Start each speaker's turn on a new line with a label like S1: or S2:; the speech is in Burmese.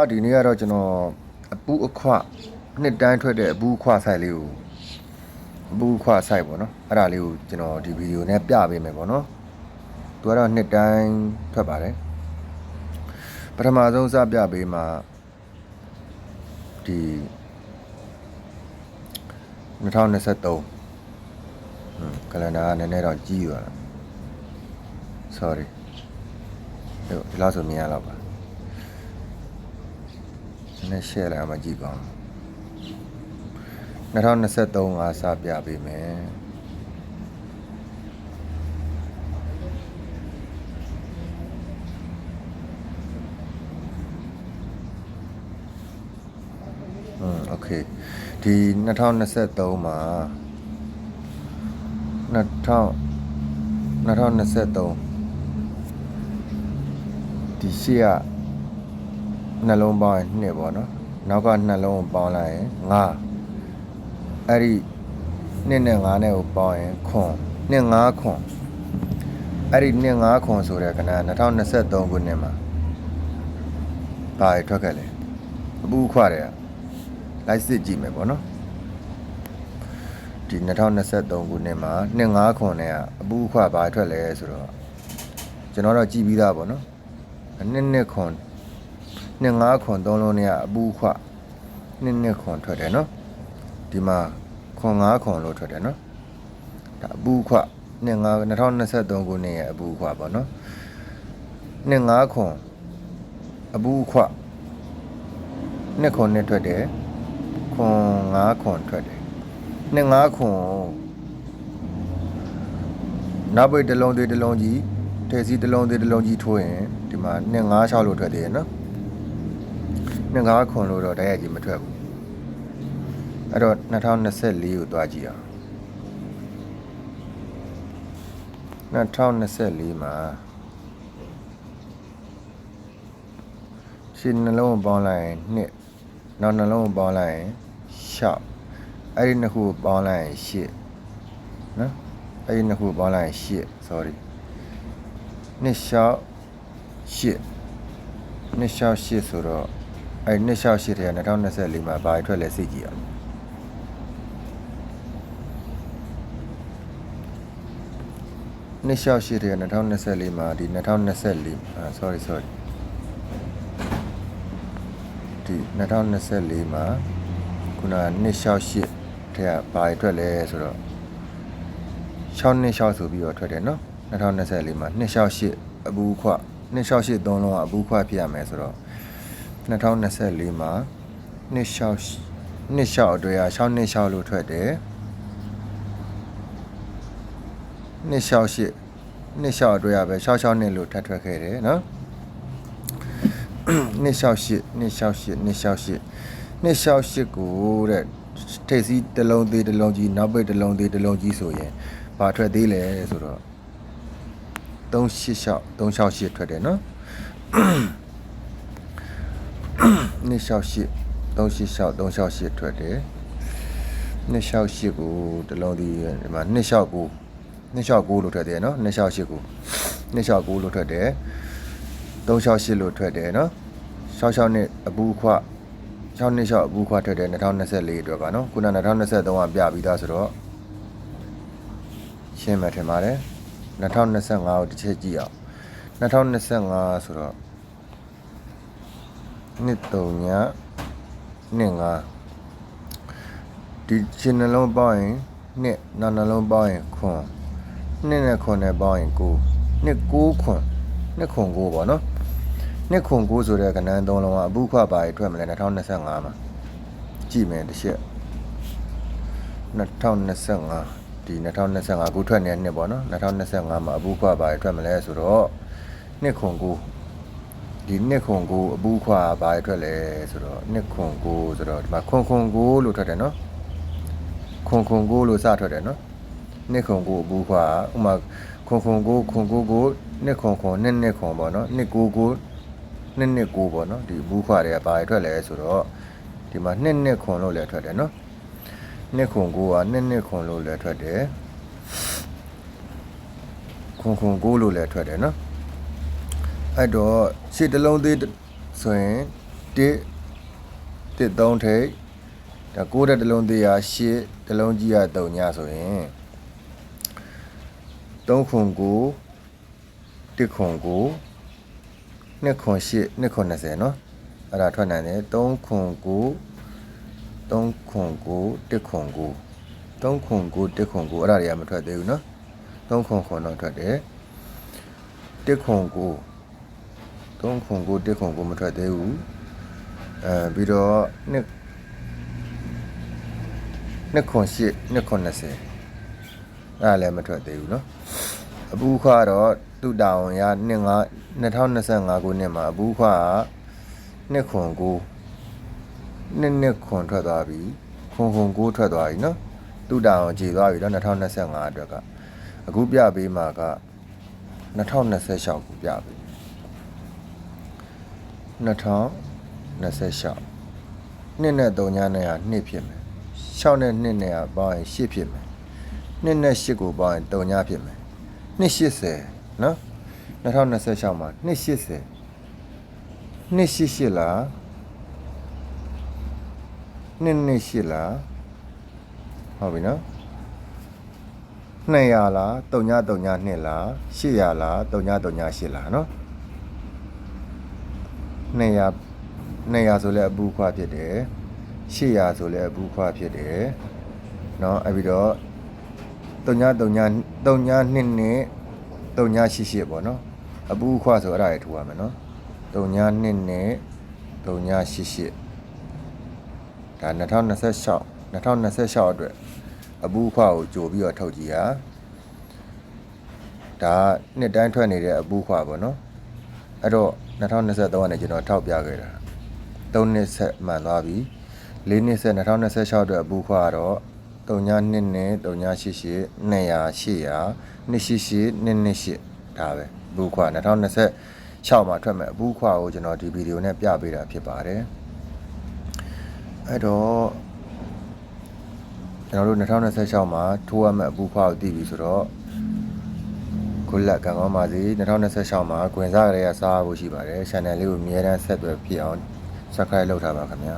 S1: အာဒီနေ့ကတော့ကျွန်တော်အပူအခွနှစ်တိုင်းထွက်တဲ့အပူအခွဆိုင်လေးကိုအပူအခွဆိုင်ပေါ့နော်အဲ့ဒါလေးကိုကျွန်တော်ဒီဗီဒီယိုနဲ့ပြပေးမယ်ပေါ့နော်သူကတော့နှစ်တိုင်းထွက်ပါတယ်ပထမဆုံးစပြပေးမှာဒီ2023ဟွန်းကလန်ဒါကနည်းနည်းတော့ကြီးသွားတာ sorry ဒီလောက်ဆိုမြင်ရတော့ပါ နည်းနည်း share လိုက်အောင်မကြည့်ပါဦး2023ကစပြပေးမယ်อืมโอเคဒီ2023မှာ2000 2023ဒီရှေ့က နှလုံးပေါင်းရင်2ပေါ့နော်နောက်ကနှလုံးကိုပေါင်းလိုက်ရင်5အဲ့ဒီ2နဲ့5နဲ့ကိုပေါင်းရင်ခွန်2 5ခွန်အဲ့ဒီ2 5ခွန်ဆိုတဲ့ကဏ္ဍ2023ခုနှစ်မှာဘာရထွက်ခဲ့လဲအပူခွတယ်လိုက်စစ်ကြည့်မယ်ပေါ့နော်ဒီ2023ခုနှစ်မှာ2 5ခွန်နဲ့ကအပူခွဘာထွက်လဲဆိုတော့ကျွန်တော်တော့ကြည့်ပြီးသားပေါ့နော်နှစ်နှစ်ခွန် နှစ်ငါးခွန်သုံးလုံးနဲ့ကအပူခွနှစ်နှစ်ခွန်ထွက်တယ်နော်ဒီမှာခွန်ငါးခွန်လို့ထွက်တယ်နော်ဒါအပူခွနှစ်ငါး2023ခုနှစ်ရဲ့အပူခွပေါ့နော်နှစ်ငါးခွန်အပူခွနှစ်ခွန်နဲ့ထွက်တယ်ခွန်ငါးခွန်ထွက်တယ်နှစ်ငါးခွန်နောက်ပိတ်တစ်လုံးသေးတစ်လုံးကြီးထဲစီတစ်လုံးသေးတစ်လုံးကြီးထိုးရင်ဒီမှာနှစ်ငါး6လို့ထွက်သေးရနော် နှစ်ကားခွန်လို့တော့တိုက်ရိုက်ကြီးမထွက်ဘူးအဲ့တော့2024ကိုသွားကြည့်အောင်2024မှာရှင်းနှလုံးကိုပေါင်းလိုက်ရင်နှစ်နောက်နှလုံးကိုပေါင်းလိုက်ရင်6အဲ့ဒီနှစ်ခုကိုပေါင်းလိုက်ရင်8နော်အဲ့ဒီနှစ်ခုကိုပေါင်းလိုက်ရင်8 sorry နှစ်6 8နှစ်6 8ဆိုတော့ အဲ့268ထဲက2024မှာဘာထွက်လဲစိတ်ကြည့်အောင်268ထဲက2024မှာဒီ2024အာ sorry sorry ဒီ2024မှာခုန268ထဲကဘာထွက်လဲဆိုတော့626ဆိုပြီးတော့ထွက်တယ်နော်2024မှာ268အဘူးခွ268သုံးလုံးကအဘူးခွဖြစ်ရမယ်ဆိုတော့ 2024မှာနှစ်လျှောက်နှစ်လျှောက်အတွဲက6နှစ်လျှောက်လို့ထွက်တယ်နှစ်လျှောက်ရှစ်နှစ်လျှောက်အတွဲကပဲ66နှစ်လို့ထပ်ထွက်ခဲ့တယ်နော်နှစ်လျှောက်ရှစ်နှစ်လျှောက်ရှစ်နှစ်လျှောက်ရှစ်နှစ်လျှောက်ရှစ်ကိုတဲ့ထိပ်စီးတစ်လုံးသေးတစ်လုံးကြီးနောက်ပိတ်တစ်လုံးသေးတစ်လုံးကြီးဆိုရင်ဘာထွက်သေးလဲဆိုတော့386 368ထွက်တယ်နော် နှစ်လျှောက်ရှစ်386 368ထွက်တယ်နှစ်လျှောက်ရှစ်ကိုတစ်လုံးဒီဒီမှာနှစ်လျှောက်ကိုနှစ်လျှောက်ကိုလို့ထွက်တယ်နော်နှစ်လျှောက်ရှစ်ကိုနှစ်လျှောက်ကိုလို့ထွက်တယ်368လို့ထွက်တယ်နော်66နှစ်အပူခွ6နှစ်လျှောက်အပူခွထွက်တယ်2024အတွက်ကနော်ခုန2023ကပြပြီးသားဆိုတော့ရှင်းမှထင်ပါတယ်2025ကိုတစ်ချက်ကြည့်အောင်2025ဆိုတော့ နှစ်3ညနှစ်5ဒီချင်းနှလုံးပေါင်းရင်နှစ်နောက်နှလုံးပေါင်းရင်ခွန်နှစ်နဲ့ခွန်နဲ့ပေါင်းရင်9နှစ်9ခွန်နှစ်ခွန်9ပေါ့နော်နှစ်ခွန်9ဆိုတဲ့ကဏ္ဍသုံးလုံးကအဘုခွပါရထွက်မလဲ2025မှာကြည့်မယ်တစ်ချက်2025ဒီ2025ခုထွက်နေတဲ့နှစ်ပေါ့နော်2025မှာအဘုခွပါရထွက်မလဲဆိုတော့နှစ်ခွန်9 ဒီနှစ်ခွန်ကိုအပူးခွာဘာရထွက်လဲဆိုတော့နှစ်ခွန်ကိုဆိုတော့ဒီမှာခွန်ခွန်ကိုလို့ထွက်တယ်နော်ခွန်ခွန်ကိုလို့စထွက်တယ်နော်နှစ်ခွန်ကိုအပူးခွာဥမာခွန်ခွန်ကိုခွန်ကိုကိုနှစ်ခွန်ခွန်နှစ်နှစ်ခွန်ပေါ့နော်နှစ်ကိုကိုနှစ်နှစ်ကိုပေါ့နော်ဒီအပူးခွာတွေကဘာရထွက်လဲဆိုတော့ဒီမှာနှစ်နှစ်ခွန်လို့လည်းထွက်တယ်နော်နှစ်ခွန်ကိုကနှစ်နှစ်ခွန်လို့လည်းထွက်တယ်ခွန်ခွန်ကိုလို့လည်းထွက်တယ်နော် အဲ့တော့ရှေ့တစ်လုံးသေးဆိုရင် တစ်တစ်သုံးထိပ်ဒါကိုးတဲ့တစ်လုံးသေးရရှစ်တစ်လုံးကြီးရ3ညဆိုရင်3ခွန်ကိုတစ်ခွန်ကို2ခွန်ရှစ်2ခွန်20เนาะအဲ့ဒါထွက်နိုင်တယ်3ခွန်ကို3ခွန်ကိုတစ်ခွန်ကို3ခွန်ကိုတစ်ခွန်ကိုအဲ့ဒါတွေကမထွက်သေးဘူးเนาะ3ခွန်ခွန်တော့ထွက်တယ်တစ်ခွန်ကို 3ခွန်ကိုတစ်ခွန်ကိုမထွက်သေးဘူးအဲပြီးတော့2 နှစ်ခွန်ရှစ်နှစ်ခွန်20အဲ့ဒါလည်းမထွက်သေးဘူးเนาะအပူခွာတော့သူ့တာဝန်ရနှစ်ငါ2025ခုနှစ်မှာအပူခွာကနှစ်ခွန်ကိုနှစ်နှစ်ခွန်ထွက်သွားပြီခွန်ခွန်ကိုထွက်သွားပြီเนาะသူ့တာဝန်ခြေသွားပြီတော့2025အတွက်ကအခုပြပေးမှာက2026ခုပြပေး 2026နှစ်နဲ့3ညနဲ့ကနှစ်ဖြစ်မယ်6နဲ့2နဲ့ကပေါင်းရင်8ဖြစ်မယ်2နဲ့8ကိုပေါင်းရင်3ညဖြစ်မယ်280နော်2026မှာ280 288လား228လားဟုတ်ပြီနော်200လား3ည3ည2လား800လား3ည3ည8လားနော် 200 200ဆိုလဲအပူခွာဖြစ်တယ်800ဆိုလဲအပူခွာဖြစ်တယ်เนาะအဲ့ပြီးတော့3ည3ည3ည2နဲ့3ည88ပေါ့เนาะအပူခွာဆိုအဲ့ဒါတွေထူရမယ်เนาะ3ည2နဲ့3ည88ဒါ2026 2026အတွက်အပူခွာကိုကြိုပြီးတော့ထုတ်ကြည့်ဟာဒါနှစ်တိုင်းထွက်နေတဲ့အပူခွာပေါ့เนาะအဲ့တော့ 2023ကနေကျွန်တော်ထောက်ပြခဲ့တာ3နှစ်ဆက်မှန်သွားပြီ4နှစ်ဆက်2026အတွက်အပူခွာတော့3ည2နဲ့3ည88 200 800 288 228ဒါပဲအပူခွာ2026မှာထွက်မဲ့အပူခွာကိုကျွန်တော်ဒီဗီဒီယိုနဲ့ပြပေးတာဖြစ်ပါတယ်အဲ့တော့ကျွန်တော်တို့2026မှာထိုးရမယ့်အပူခွာကိုတည်ပြီဆိုတော့ ခုလက်ကံကောင်းပါစေ2026မှာခွင်စားရတဲ့စားဖို့ရှိပါတယ် channel လေးကိုအမြဲတမ်းဆက်သွယ်ဖြစ်အောင် subscribe လုပ်ထားပါခင်ဗျာ